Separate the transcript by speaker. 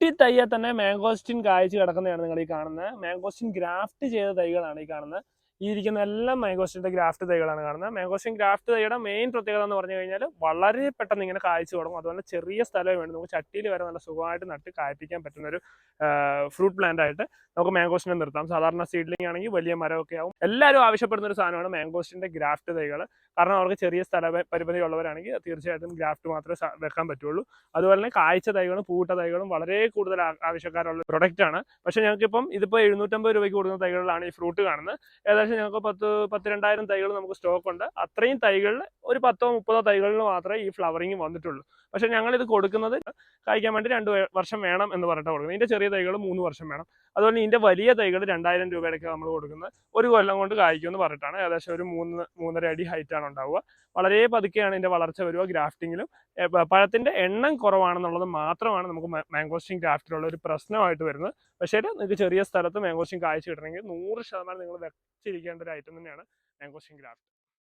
Speaker 1: കുട്ടി തയ്യെ തന്നെ മാംഗോസ്റ്റിൻ കായ്ച്ച് കിടക്കുന്നതാണ് നിങ്ങൾ ഈ കാണുന്നത്. മാംഗോസ്റ്റിൻ ഗ്രാഫ്റ്റ് ചെയ്ത തൈകളാണ് ഈ കാണുന്നത്. ഈ ഇരിക്കുന്ന എല്ലാം മാങ്കോസ്റ്റിന്റെ ഗ്രാഫ്റ്റ് തൈകളാണ് കാണുന്നത്. മാംഗോസ്റ്റിൻ ഗ്രാഫ്റ്റ് തൈയുടെ മെയിൻ പ്രത്യേകത എന്ന് പറഞ്ഞു കഴിഞ്ഞാൽ വളരെ പെട്ടെന്ന് ഇങ്ങനെ കായ്ച്ചു തുടങ്ങും. അതുപോലെ ചെറിയ സ്ഥലമേ വേണ്ടി. നമുക്ക് ചട്ടിയിൽ വരെ നല്ല സുഖമായിട്ട് നട്ട് കായ്പ്പിക്കാൻ പറ്റുന്ന ഒരു ഫ്രൂട്ട് പ്ലാന്റ് ആയിട്ട് നമുക്ക് മാംഗോസ്റ്റിനെ നിർത്താം. സാധാരണ സീഡ്ലിംഗ് ആണെങ്കിൽ വലിയ മരമൊക്കെ ആവും. എല്ലാവരും ആവശ്യപ്പെടുന്ന ഒരു സാധനമാണ് മാംഗോസ്റ്റിന്റെ ഗ്രാഫ്റ്റ് തൈകൾ കാരണം അവർക്ക് ചെറിയ സ്ഥല പരിമിതി ഉള്ളവരാണെങ്കിൽ തീർച്ചയായിട്ടും ഗ്രാഫ്റ്റ് മാത്രമേ വെക്കാൻ പറ്റുള്ളൂ. അതുപോലെ തന്നെ കായ്ച്ച തൈകളും പൂട്ട തൈകളും വളരെ കൂടുതൽ ആവശ്യക്കാരുള്ള പ്രൊഡക്റ്റ് ആണ്. പക്ഷേ ഞങ്ങൾക്കിപ്പം ഇതിപ്പോൾ എഴുന്നൂറ്റമ്പത് രൂപയ്ക്ക് കൊടുക്കുന്ന തൈകളിലാണ് ഈ ഫ്രൂട്ട് കാണുന്നത്. ഏകദേശം ഞങ്ങൾക്ക് പത്ത് പത്ത് രണ്ടായിരം തൈകൾ നമുക്ക് സ്റ്റോക്ക് ഉണ്ട്. അത്രയും തൈകളിൽ ഒരു പത്തോ മുപ്പതോ തൈകളിൽ മാത്രമേ ഈ ഫ്ലവറിങ് വന്നിട്ടുള്ളൂ. പക്ഷേ ഇത് കൊടുക്കുന്നത് കായ്ക്കാൻ വേണ്ടി രണ്ട് വർഷം വേണം എന്ന് പറഞ്ഞിട്ട് കൊടുക്കുന്നത്. ഇതിന്റെ ചെറിയ തൈകൾ മൂന്ന് വർഷം വേണം. അതുപോലെ ഇതിന്റെ വലിയ തൈകൾ രണ്ടായിരം രൂപയുടെയൊക്കെ നമ്മൾ കൊടുക്കുന്നത് ഒരു കൊല്ലം കൊണ്ട് കായ്ക്കും എന്ന് പറഞ്ഞിട്ടാണ്. ഏകദേശം ഒരു മൂന്ന് മൂന്നര അടി ഹൈറ്റ് ആണ് ഉണ്ടാവുക. വളരെ പതുക്കെയാണ് ഇതിന്റെ വളർച്ച വരിക ഗ്രാഫ്റ്റിങ്ങിലും പഴത്തിന്റെ എണ്ണം കുറവാണെന്നുള്ളത് മാത്രമാണ് നമുക്ക് മാംഗോസ്റ്റിംഗ് ഗ്രാഫ്റ്റിലുള്ള ഒരു പ്രശ്നമായിട്ട് വരുന്നത്. പക്ഷേ നിങ്ങൾക്ക് ചെറിയ സ്ഥലത്ത് മാംഗോസ്റ്റിംഗ് കായ്ച്ചു കിട്ടണമെങ്കിൽ നൂറ് ശതമാനം നിങ്ങൾ വെച്ചിരിക്കേണ്ട ഒരു ഐറ്റം തന്നെയാണ് മാംഗോസ്റ്റിൻ ഗ്രാഫ്റ്റ്